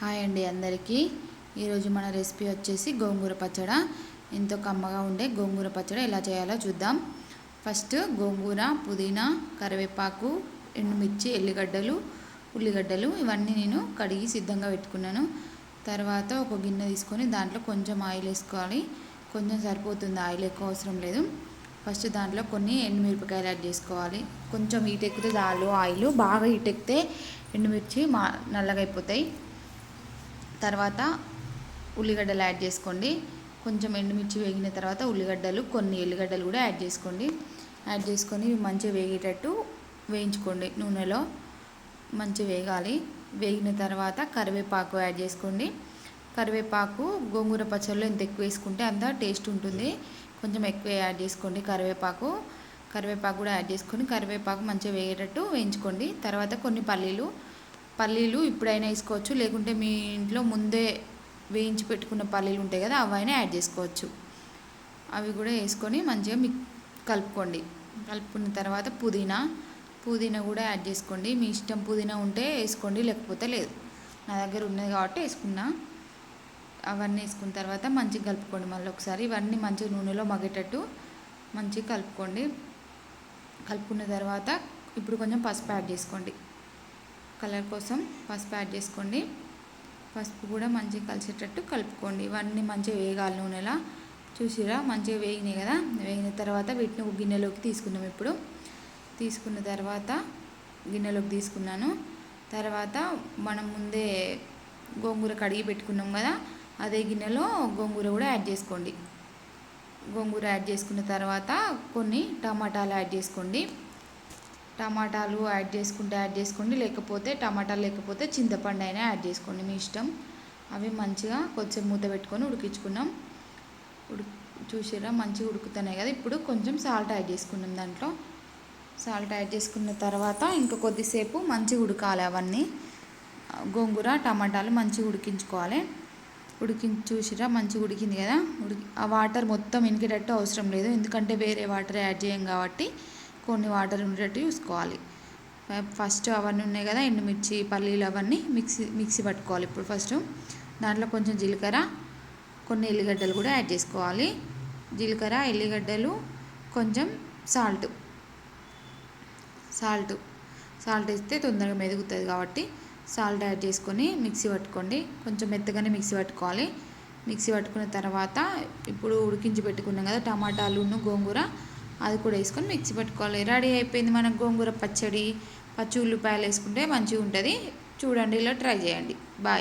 Hi అండి అందరికీ. ఈరోజు మన రెసిపీ వచ్చేసి గోంగూర పచ్చడ. ఎంతో కమ్మగా ఉండే గోంగూర పచ్చడి ఎలా చేయాలో చూద్దాం. ఫస్ట్ గోంగూర పుదీనా కరివేపాకు ఎండుమిర్చి ఎల్లిగడ్డలు ఉల్లిగడ్డలు ఇవన్నీ నేను కడిగి సిద్ధంగా పెట్టుకున్నాను. తర్వాత ఒక గిన్నె తీసుకొని దాంట్లో కొంచెం ఆయిల్ వేసుకోవాలి. కొంచెం సరిపోతుంది ఆయిల్ ఎక్కువ అవసరం లేదు. ఫస్ట్ దాంట్లో కొన్ని ఎండుమిరపకాయలు యాడ్ చేసుకోవాలి. కొంచెం హీట్ ఎక్కితే దాలు ఆయిల్ బాగా హీట్ ఎక్కితే ఎండుమిర్చి మా నల్లగా అయిపోతాయి. తర్వాత ఉల్లిగడ్డలు యాడ్ చేసుకోండి. కొంచెం ఎండుమిర్చి వేగిన తర్వాత ఉల్లిగడ్డలు కొన్ని ఎల్లిగడ్డలు కూడా యాడ్ చేసుకోండి. యాడ్ చేసుకొని మంచిగా వేగేటట్టు వేయించుకోండి నూనెలో. మంచిగా వేగాలి. వేగిన తర్వాత కరివేపాకు యాడ్ చేసుకోండి. కరివేపాకు గోంగూర పచ్చళ్ళు ఎంత ఎక్కువ వేసుకుంటే అంత టేస్ట్ ఉంటుంది. కొంచెం ఎక్కువ యాడ్ చేసుకోండి కరివేపాకు. కరివేపాకు కూడా యాడ్ చేసుకొని కరివేపాకు మంచిగా వేగేటట్టు వేయించుకోండి. తర్వాత కొన్ని పల్లీలు పల్లీలు ఇప్పుడైనా వేసుకోవచ్చు. లేకుంటే మీ ఇంట్లో ముందే వేయించి పెట్టుకున్న పల్లీలు ఉంటాయి కదా అవైనా యాడ్ చేసుకోవచ్చు. అవి కూడా వేసుకొని మంచిగా మీ కలుపుకోండి. కలుపుకున్న తర్వాత పుదీనా పుదీనా కూడా యాడ్ చేసుకోండి. మీ ఇష్టం పుదీనా ఉంటే వేసుకోండి లేకపోతే లేదు. నా దగ్గర ఉన్నది కాబట్టి వేసుకున్నా. అవన్నీ వేసుకున్న తర్వాత మంచిగా కలుపుకోండి మళ్ళీ ఒకసారి. ఇవన్నీ మంచిగా నూనెలో మగ్గేటట్టు మంచిగా కలుపుకోండి. కలుపుకున్న తర్వాత ఇప్పుడు కొంచెం పసుపు యాడ్ చేసుకోండి. కలర్ కోసం పసుపు యాడ్ చేసుకోండి. పసుపు కూడా మంచిగా కలిసేటట్టు కలుపుకోండి. ఇవన్నీ మంచిగా వేగాలి నూనెలా. చూసిరా మంచిగా వేగినాయి కదా? వేగిన తర్వాత వీటిని ఒక గిన్నెలోకి తీసుకున్నాం ఇప్పుడు. తీసుకున్న తర్వాత గిన్నెలోకి తీసుకున్నాను. తర్వాత మనం ముందే గోంగూర కడిగి పెట్టుకున్నాం కదా? అదే గిన్నెలో గోంగూర కూడా యాడ్ చేసుకోండి. గోంగూర యాడ్ చేసుకున్న తర్వాత కొన్ని టమాటాలు యాడ్ చేసుకోండి. టమాటాలు యాడ్ చేసుకుంటే యాడ్ చేసుకోండి లేకపోతే టమాటాలు లేకపోతే చింతపండు అయినా యాడ్ చేసుకోండి మీ ఇష్టం. అవి మంచిగా కొంచెం మూత పెట్టుకొని ఉడికించుకున్నాం. ఉడి చూసారా? మంచిగా ఉడుకుతున్నాయి కదా. ఇప్పుడు కొంచెం సాల్ట్ యాడ్ చేసుకున్నాం దాంట్లో. సాల్ట్ యాడ్ చేసుకున్న తర్వాత ఇంకా కొద్దిసేపు మంచిగా ఉడకాలి అవన్నీ. గోంగూర టమాటాలు మంచిగా ఉడికించుకోవాలి. ఉడికించి చూసిరా? మంచిగా ఉడికింది కదా. ఉడికి ఆ వాటర్ మొత్తం ఇనికేటట్టు అవసరం లేదు. ఎందుకంటే వేరే వాటర్ యాడ్ చేయం కాబట్టి కొన్ని వాటర్ ఉండేటట్టు చూసుకోవాలి. ఫస్ట్ అవన్నీ ఉన్నాయి కదా ఎండుమిర్చి పల్లీలు అవన్నీ మిక్సీ మిక్సీ పట్టుకోవాలి ఇప్పుడు ఫస్ట్. దాంట్లో కొంచెం జీలకర్ర కొన్ని ఎల్లిగడ్డలు కూడా యాడ్ చేసుకోవాలి. జీలకర్ర ఎల్లిగడ్డలు కొంచెం సాల్ట్. సాల్ట్. సాల్ట్ వేస్తే తొందరగా మెదుగుతుంది కాబట్టి సాల్ట్ యాడ్ చేసుకొని మిక్సీ పట్టుకోండి. కొంచెం మెత్తగానే మిక్సీ పట్టుకోవాలి. మిక్సీ పట్టుకున్న తర్వాత ఇప్పుడు ఉడికించి పెట్టుకున్నాం కదా టమాటాలును గోంగూర అది కూడా వేసుకొని మిక్సీ పట్టుకోవాలి. రెడీ అయిపోయింది మనకు గోంగూర పచ్చడి పచ్చి ఉల్లిపాయలు వేసుకుంటే మంచిగా ఉంటుంది చూడండి ఇలా ట్రై చేయండి. బాయ్.